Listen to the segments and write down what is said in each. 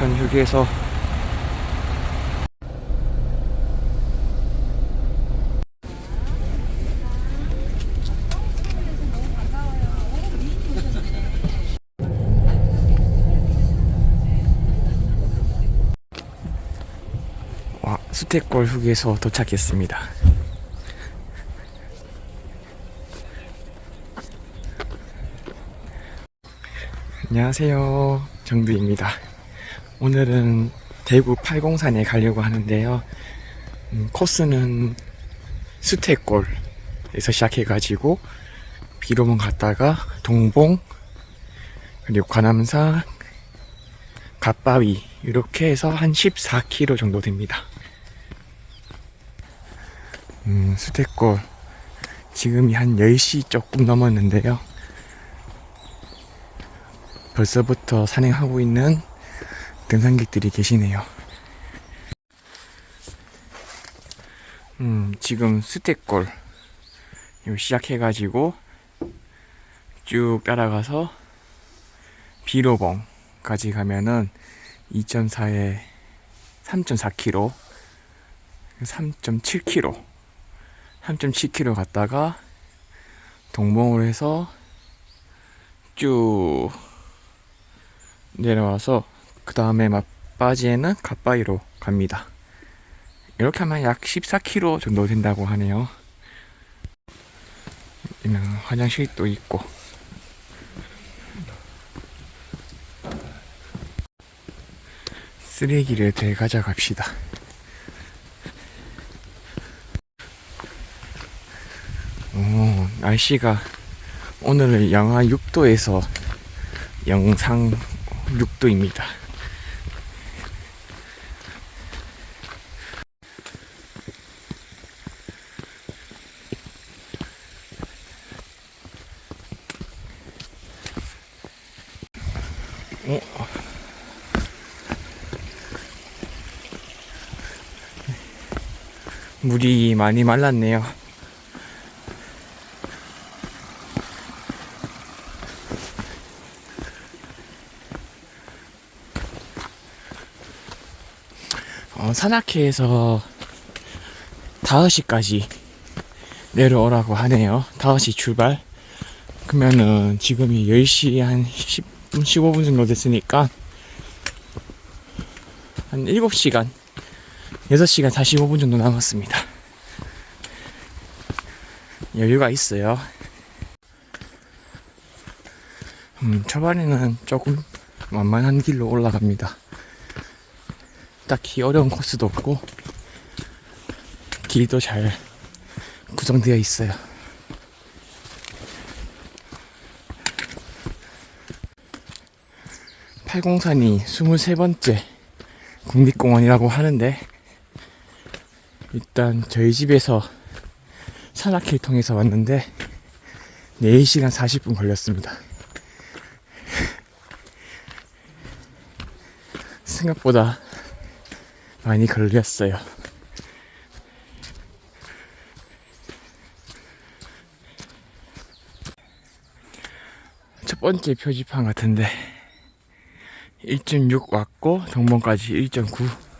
인천 휴게소 와, 수태골 휴게소 도착했습니다. 안녕하세요. 정두입니다. 오늘은 대구 팔공산에 가려고 하는데요. 음, 코스는 수태골에서 시작해가지고 비로문 갔다가 동봉 그리고 관암사 갓바위 이렇게 해서 한 14km 정도 됩니다. 음, 수태골 지금이 한 10시 조금 넘었는데요. 벌써부터 산행하고 있는 등산객들이 계시네요. 음, 지금 요 시작해가지고 쭉 따라가서 비로봉까지 가면은 2.4에 3.4km, 3.7km, 3.7km 갔다가 동봉으로 해서 쭉 내려와서 그 다음에 맛바지에는 갓바위로 갑니다. 이렇게 하면 약 14km 정도 된다고 하네요. 화장실도 있고 쓰레기를 대 가져 갑시다. 오, 날씨가 오늘은 영하 6도에서 영상 6도입니다. 어? 물이 많이 말랐네요. 어, 산악회에서 5시까지 내려오라고 하네요. 5시 출발. 그러면은 지금이 10시 한 10 분, 15분 정도 됐으니까 한 7시간, 6시간 45분 정도 남았습니다. 여유가 있어요. 음, 초반에는 조금 만만한 길로 올라갑니다. 딱히 어려운 코스도 없고 길도 잘 구성되어 있어요. 팔공산이 23번째 국립공원이라고 하는데 일단 저희 집에서 산악회를 통해서 왔는데 4시간 40분 걸렸습니다. 생각보다 많이 걸렸어요. 첫 번째 표지판 같은데 1.6 왔고 동봉까지 1.9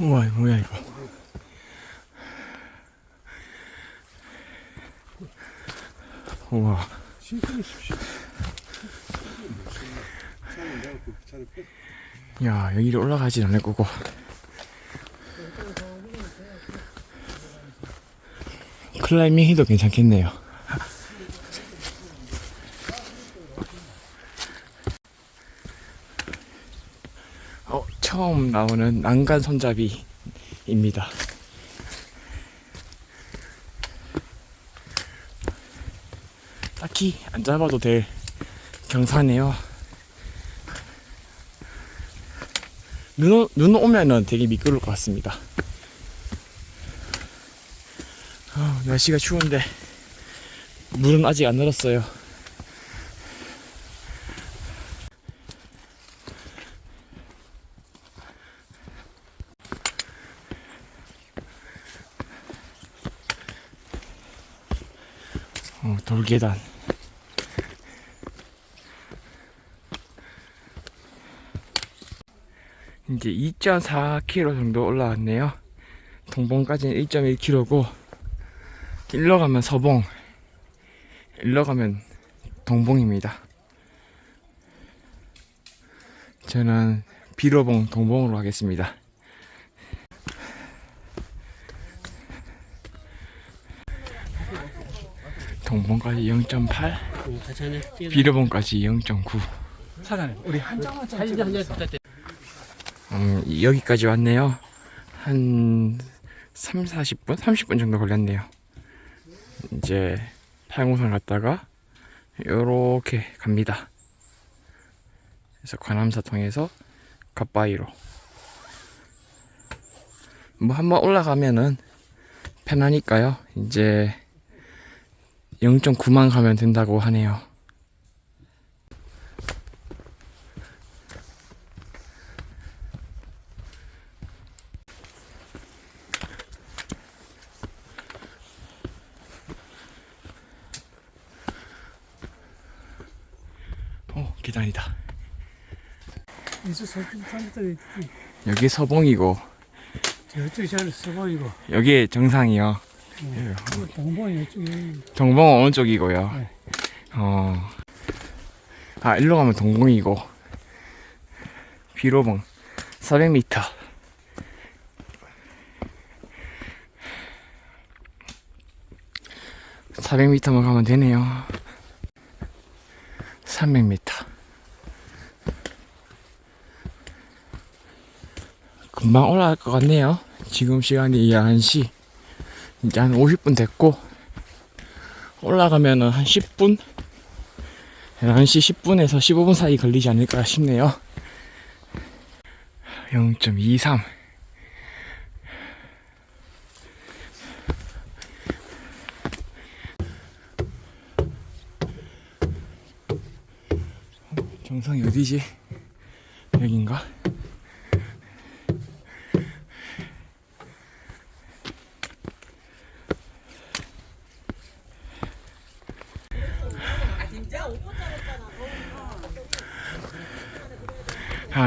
우와 뭐야 이거. 우와. 야 여기를 올라가진 않을 거고 클라이밍 해도 괜찮겠네요 어, 처음 나오는 난간 손잡이입니다 딱히 안 잡아도 될 경사네요. 눈, 오- 눈 오면은 되게 미끄러울 것 같습니다. 아, 날씨가 추운데 물은 아직 안 늘었어요. 계단. 이제 2.4km 정도 올라왔네요. 동봉까지는 1.1km고, 일러 가면 서봉, 일러 가면 동봉입니다. 저는 비로봉 동봉으로 하겠습니다. 동봉까지 0.8, 천천히 찍어. 비로봉까지 0.9. 사장님, 우리 한 장만. 한 장, 음, 여기까지 왔네요. 한 3, 40분? 30분 정도 걸렸네요. 이제 팔공산 갔다가 요렇게 갑니다. 그래서 관함사 통해서 갓바위로 뭐 한번 올라가면은 편하니까요. 이제 0.9만 가면 된다고 하네요. 어, 계단이다. 이수 서쪽 산들 여기 서봉이고 저쪽 서보이고 여기 정상이요. 동봉이 이쪽에 동봉은 어느 쪽이고요. 네. 어. 아, 일로 가면 동봉이고. 비로봉 400m. (400m만) 가면 되네요 (300m) 금방 올라갈 것 같네요 지금 시간이 11시 이제 한 50분 됐고 올라가면은 한 10분 11시 10분에서 15분 사이 걸리지 않을까 싶네요 0.23 정상이 어디지? 여긴가?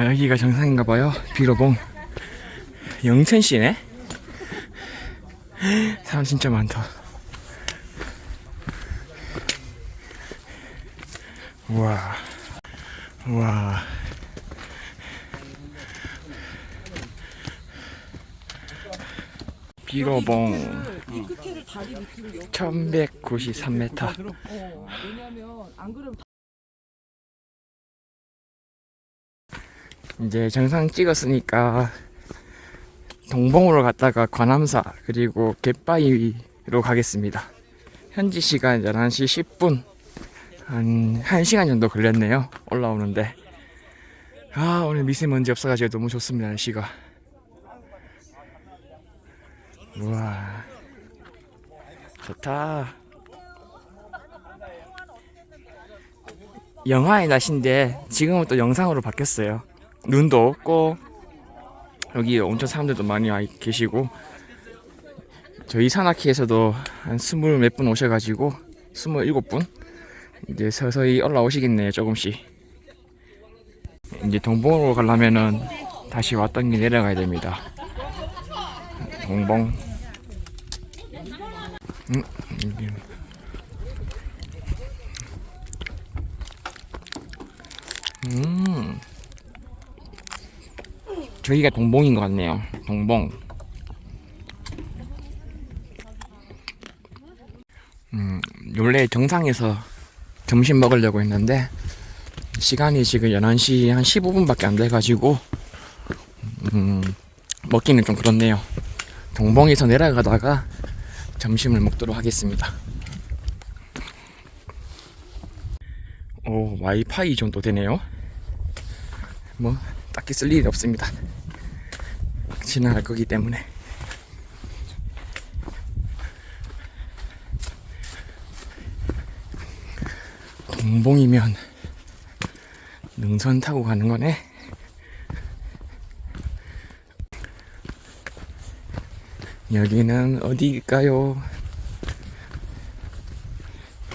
아 여기가 정상인가 봐요. 비로봉. 영천시네? 사람 진짜 많다. 우와. 우와. 비로봉. 1193m 왜냐면 안 그러면 이제 정상 찍었으니까 동봉으로 갔다가 관함사 그리고 갯바위로 가겠습니다. 현지 시간 11시 10분 한 1시간 정도 걸렸네요. 올라오는데. 아 오늘 미세먼지 없어가지고 너무 좋습니다 날씨가. 우와. 좋다. 영하의 날씨인데 지금은 또 영상으로 바뀌었어요 눈도 없고 여기 엄청 사람들도 많이 와 계시고 저희 산악회에서도 한 스물 몇 분 오셔가지고 스물 일곱 분 이제 서서히 올라오시겠네요 조금씩 이제 동봉으로 가려면은 다시 왔던 길 내려가야 됩니다 동봉. 음 저기가 동봉인 것 같네요. 동봉. 음, 원래 정상에서 점심 먹으려고 했는데 시간이 지금 11시 한 15분밖에 안 돼가지고 음, 먹기는 좀 그렇네요. 동봉에서 내려가다가 점심을 먹도록 하겠습니다. 오, 와이파이 정도 되네요. 뭐 딱히 쓸 일이 없습니다. 지나갈 거기 때문에. 동봉이면 능선 타고 가는 거네. 여기는 어디일까요?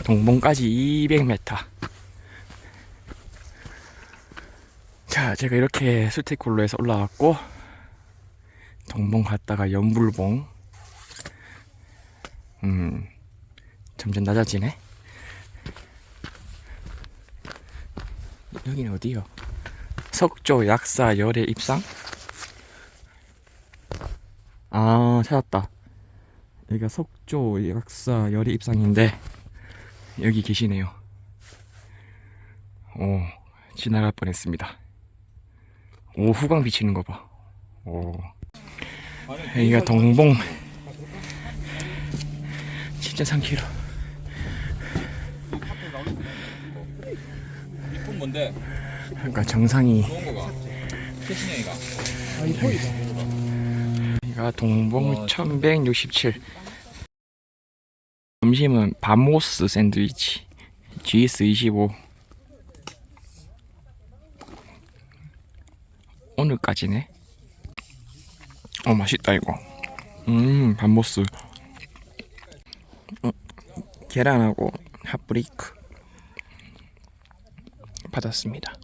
동봉까지 200m. 자, 제가 이렇게 수태굴로에서 올라왔고, 동봉 갔다가 연불봉. 음, 점점 낮아지네. 여기는 어디요? 석조 약사 열의 입상? 아, 찾았다. 여기가 석조 약사 열의 입상인데, 여기 계시네요. 오, 지나갈 뻔했습니다. 오, 후광 비치는 거 봐. 오. 여기가 동봉. 진짜 3km. 이쁜 뭔데? 그러니까 정상이. 여기가 동봉 1167. 점심은 바모스 샌드위치. GS25. 오늘까지네. 어, 맛있다, 이거. 음, 바모스. 어, 계란하고 핫브레이크. 받았습니다.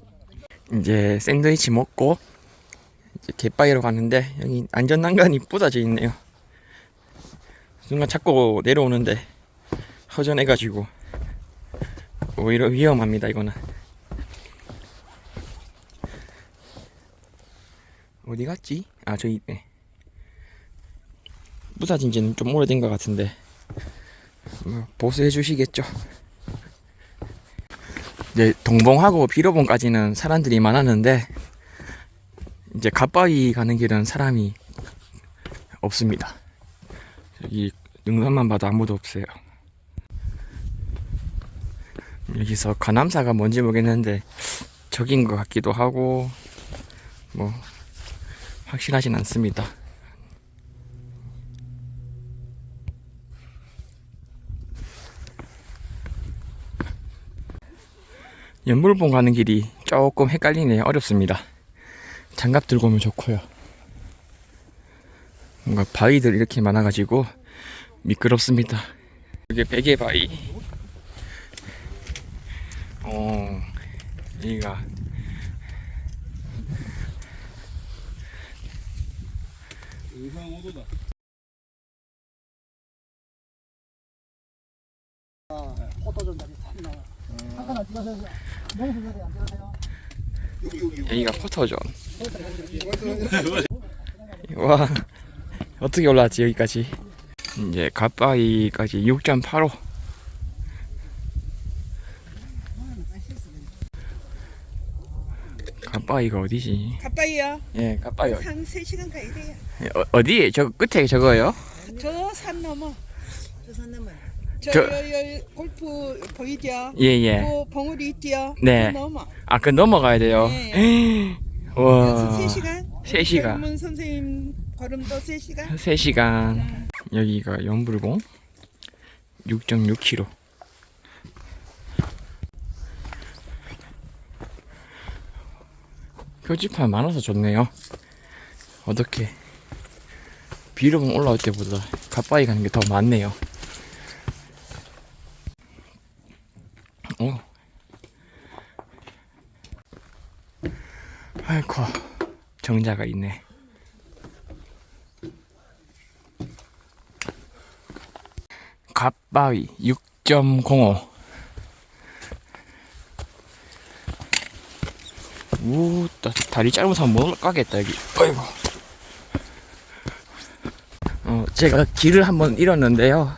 이제 샌드위치 먹고 이제 갯바위로 가는데 여기 안전난간이 부서져 있네요. 순간 자꾸 내려오는데 허전해가지고 오히려 위험합니다 이거는. 어디 갔지? 아 저기 있네. 부서진 지는 좀 오래된 것 같은데 뭐 보수해 주시겠죠. 이제 동봉하고 비로봉까지는 사람들이 많았는데 이제 갓바위 가는 길은 사람이 없습니다. 여기 능선만 봐도 아무도 없어요. 여기서 관함사가 뭔지 모르겠는데 적인 것 같기도 하고 뭐 확실하진 않습니다. 연물봉 가는 길이 조금 헷갈리네요. 어렵습니다. 장갑 들고 오면 좋고요. 뭔가 바위들 이렇게 많아가지고 미끄럽습니다. 이게 베개 바위. 어, 여기가 의상 오도다. 여기가 포터존. 와, 어떻게 올라왔지 여기까지? 이제 갓바위까지 6.85. 갓바위가 어디지? 가빠이요. 예, 갓바위 어디? 한 3시간 가야 돼요. 어, 어디에? 저 끝에 저거요? 저 산 넘어. 저산 넘어. 저, 저- 여, 여, 골프 보이죠? 예, 예. 그 봉우리 있지요? 네. 그 넘어. 아, 그 넘어가야 돼요. 네. 와. 여기서 3시간. 세 시간. 젊은 선생님 걸음도 3시간. 3시간. 여기가 연불봉 6.6km. 표지판 많아서 좋네요. 어떻게 비로봉 올라올 때보다 가빠이 가는 게 더 많네요. 오. 아이고 정자가 있네. 갓바위 6.05 우, 나 다리 짧아서 못 올라가겠다 여기. 어이구 어, 제가 길을 한번 잃었는데요.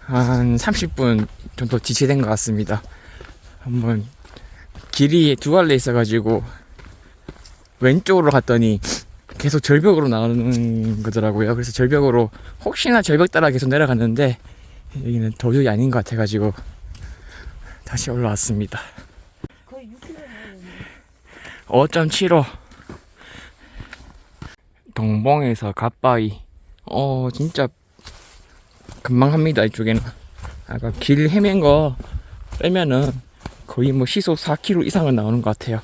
한 30분 정도 지체된 것 같습니다. 한번 길이 두 갈래 있어가지고 왼쪽으로 갔더니 계속 절벽으로 나오는 거더라고요. 그래서 절벽으로 혹시나 절벽 따라 계속 내려갔는데 여기는 도저히 아닌 것 같아가지고 다시 올라왔습니다. 5.75 동봉에서 갓바위. 어 진짜 금방 합니다 이쪽에는. 아까 길 헤맨 거 빼면은 거의 뭐 시속 4km 이상은 나오는 것 같아요.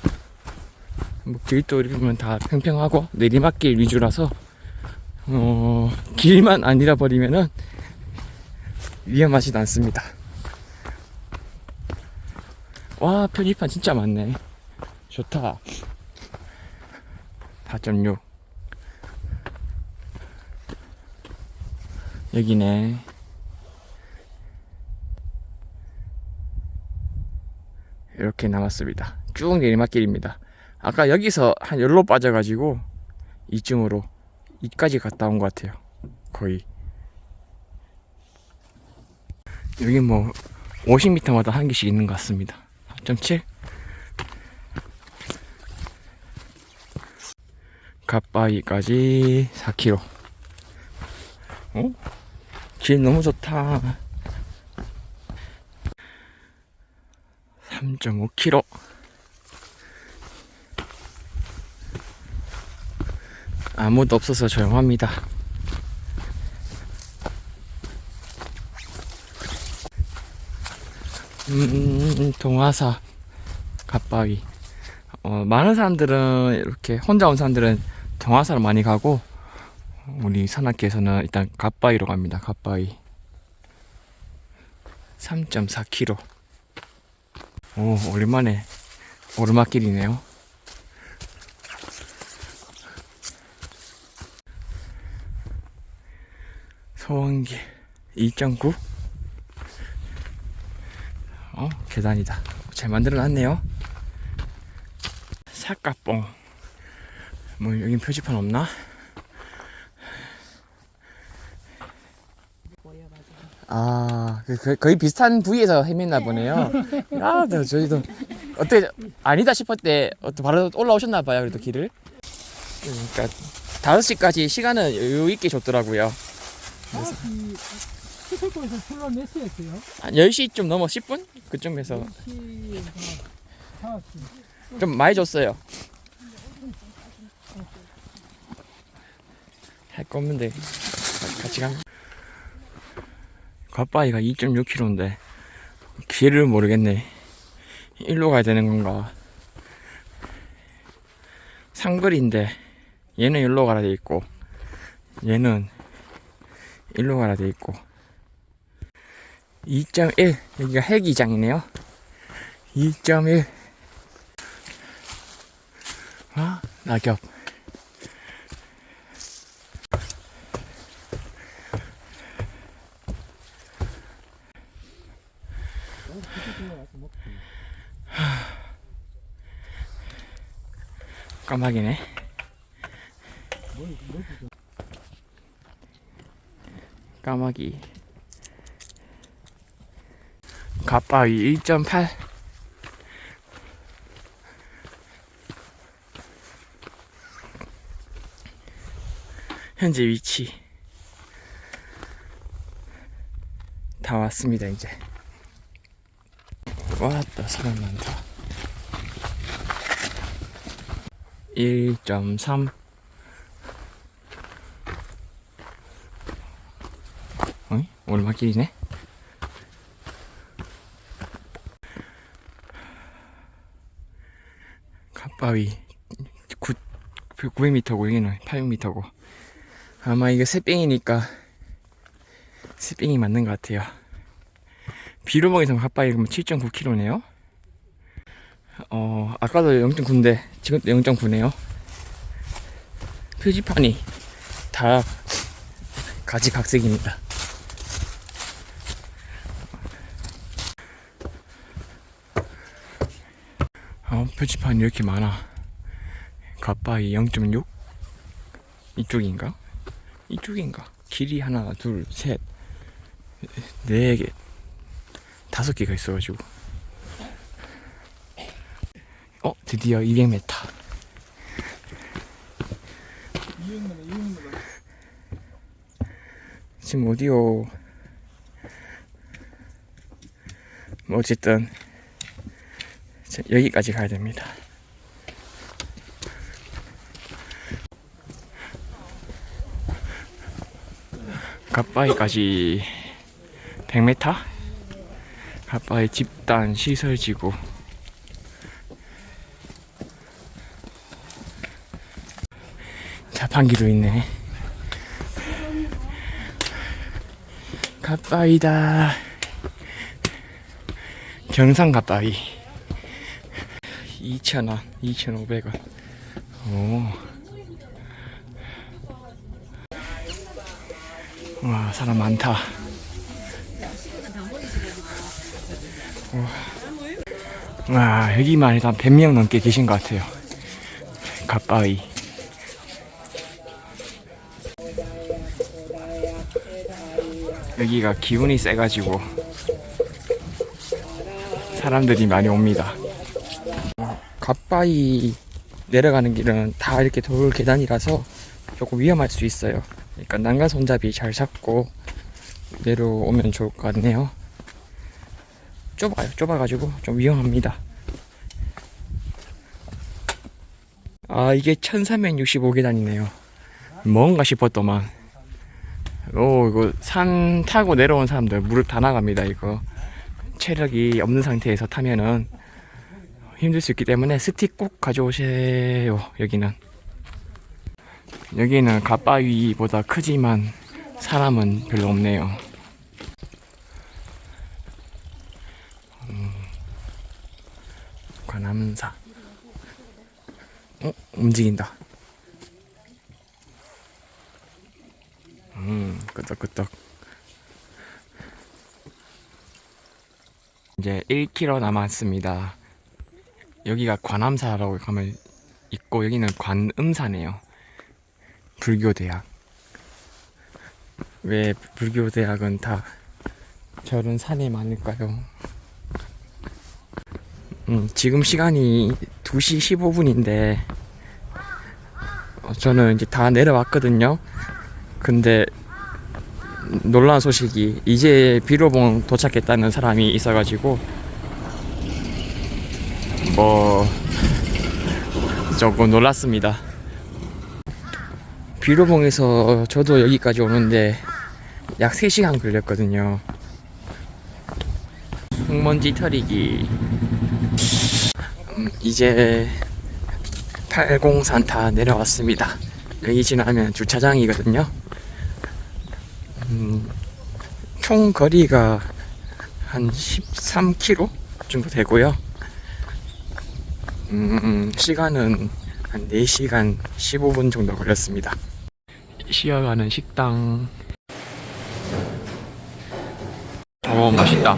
뭐 길도 이렇게 보면 다 평평하고 내리막길 위주라서 어 길만 안 잃어버리면은 위험하진 않습니다. 와 표지판 진짜 많네 좋다. 4.6 여기네. 이렇게 남았습니다. 쭉 내리막길입니다. 아까 여기서 한 열로 빠져가지고 이쯤으로 이까지 갔다 온 것 같아요. 거의. 여기 뭐 50m마다 한 개씩 있는 것 같습니다. 4.7 갓바위까지 4km 어? 길 너무 좋다 3.5km 아무도 없어서 조용합니다 음, 동화사 갓바위. 어, 많은 사람들은 이렇게 혼자 온 사람들은 동화사를 많이 가고 우리 산악계에서는 일단 갓바위로 갑니다. 갓바위. 3.4km. 오, 오랜만에 오르막길이네요. 소원길 2.9 어 계단이다 잘 만들어 놨네요 사까뽕 뭐 여긴 표지판 없나? 아, 그, 그, 거의 비슷한 부위에서 헤맸나 보네요. 아, 네, 저희도 어떻게 아니다 싶을 때 어떻게 바로 올라오셨나 봐요. 그래도 길을. 그러니까 5시까지 시간은 여유 있게 줬더라고요. 다시 수술고에서 출발 몇 시에 했어요? 한 10시쯤 넘어 10분 그쯤에서 10시, 4시. 좀 많이 줬어요. 할 거 없는데 같이 가. 갓바위가 2.6km인데 길을 모르겠네. 일로 가야 되는 건가? 상거리인데 얘는 일로 가라 돼 있고 얘는 일로 가라 돼 있고 2.1 여기가 헬기장이네요. 2.1 아, 낙엽. 깜빡이네. 까마귀. 갓바위 1.8. 현재 위치 다 왔습니다 이제 왔다 사람 많다 1.3 어이? 오르막길이네 갓바위 9, 900m고 여기는 800m고 아마 이거 새삥이니까 새삥이 맞는 것 같아요. 비료봉에서 갓바위 그러면 7.9km네요. 어 아까도 0.9인데 지금도 0.9네요. 표지판이 다 가지각색입니다. 어, 표지판이 이렇게 많아. 갓바위 0.6 이쪽인가? 이쪽인가? 길이 하나, 둘, 셋, 네 개, 다섯 개가 있어가지고. 어, 드디어 200m. 200m 200m 지금 어디요? 뭐 어쨌든 자, 여기까지 가야 됩니다. 갓바위까지 100m? 갓바위 집단 시설지구 자판기도 있네 갓바위다 경상 갓바위 2,000원, 2,500원. 오. 와, 사람 많다. 와, 와, 여기만 일단 100명 넘게 계신 것 같아요. 가빠이. 여기가 기운이 세가지고 사람들이 많이 옵니다. 가빠이 내려가는 길은 다 이렇게 돌 계단이라서 조금 위험할 수 있어요. 그러니까 난간 손잡이 잘 잡고 내려오면 좋을 것 같네요. 좁아요. 좁아가지고 좀 위험합니다. 아 이게 1365계단이네요. 뭔가 싶었더만. 오 이거 산 타고 내려온 사람들 무릎 다 나갑니다 이거. 체력이 없는 상태에서 타면은 힘들 수 있기 때문에 스틱 꼭 가져오세요 여기는. 여기는 갓바위보다 크지만 사람은 별로 없네요. 음, 관암사. 어? 움직인다 음 끄덕끄덕 이제 1km 남았습니다. 여기가 관암사라고 가면 있고 여기는 관음사네요. 불교 대학. 왜 불교 대학은 다 저런 산에 많을까요? 음, 지금 시간이 2시 15분인데 어, 저는 이제 다 내려왔거든요. 근데 놀라운 소식이 이제 비로봉 도착했다는 사람이 있어가지고 뭐 조금 놀랐습니다. 비로봉에서 저도 여기까지 오는데 약 3시간 걸렸거든요. 흙먼지 털이기 음, 이제 803다 내려왔습니다. 여기 지나면 주차장이거든요. 음, 총 거리가 한 13km 정도 되고요. 음, 시간은 한 4시간 15분 정도 걸렸습니다. 쉬어가는 식당. 오, 맛있다.